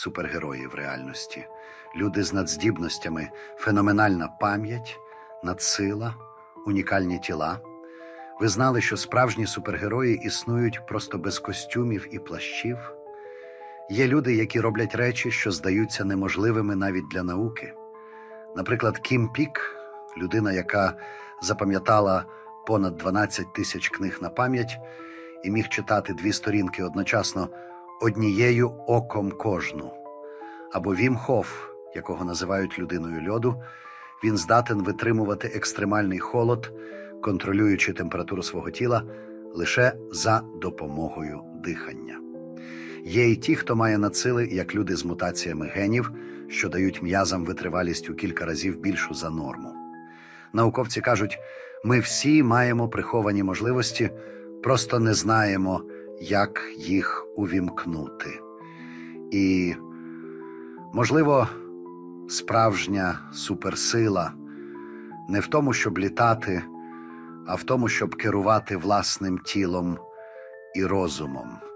супергерої в реальності. Люди з надздібностями, феноменальна пам'ять, надсила, унікальні тіла. Ви знали, що справжні супергерої існують просто без костюмів і плащів. Є люди, які роблять речі, що здаються неможливими навіть для науки. Наприклад, Кім Пік, людина, яка запам'ятала понад 12 тисяч книг на пам'ять і міг читати дві сторінки одночасно однією оком кожну. Або Вім Хоф, якого називають людиною льоду, він здатен витримувати екстремальний холод, контролюючи температуру свого тіла лише за допомогою дихання. Є й ті, хто має надсили, як люди з мутаціями генів, що дають м'язам витривалість у кілька разів більшу за норму. Науковці кажуть, ми всі маємо приховані можливості, просто не знаємо, як їх увімкнути. І, можливо, справжня суперсила не в тому, щоб літати, а в тому, щоб керувати власним тілом і розумом.